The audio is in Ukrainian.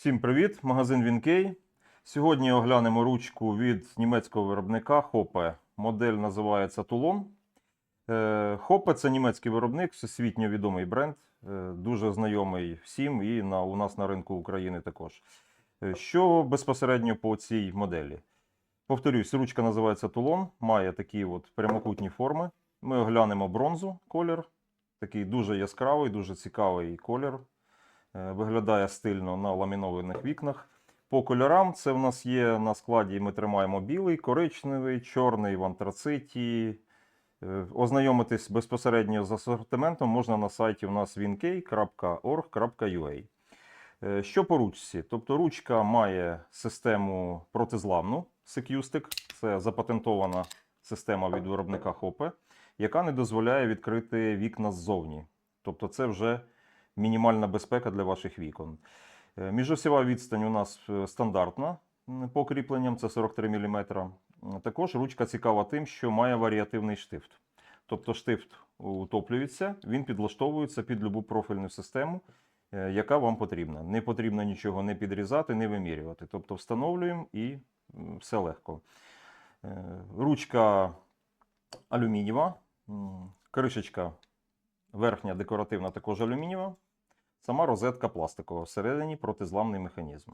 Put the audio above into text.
Всім привіт! Магазин Вінкей. Сьогодні оглянемо ручку від німецького виробника Hoppe. Модель називається Toulon. Е, Hoppe – це німецький виробник, всесвітньо відомий бренд, е, дуже знайомий всім і на, у нас на ринку України також. Е, Що безпосередньо по цій моделі? Повторюсь, ручка називається Toulon, має такі от прямокутні форми. Ми оглянемо бронзу колір. Такий дуже яскравий, дуже цікавий колір. Е, Виглядає стильно на ламінованих вікнах. По кольорам це в нас є на складі. Ми тримаємо білий, коричневий, чорний в антрациті. Е, Ознайомитись безпосередньо з асортиментом можна на сайті у нас winkey.org.ua. Е, Що по ручці? Тобто ручка має систему протизламну Secustic. Це запатентована система від виробника Hoppe, яка не дозволяє відкрити вікна ззовні. Тобто це вже мінімальна безпека для ваших вікон. Е, відстань у нас е, стандартна по кріпленням, це 43 мм. Також ручка цікава тим, що має варіативний штифт. Тобто штифт утоплюється, він підлаштовується під любу профільну систему, е, яка вам потрібна. Не потрібно нічого не підрізати, не вимірювати. Тобто встановлюємо і все легко. Е, Ручка алюмінієва, кришечка верхня декоративна також алюмінієва. Сама розетка пластикова, всередині протизламний механізм.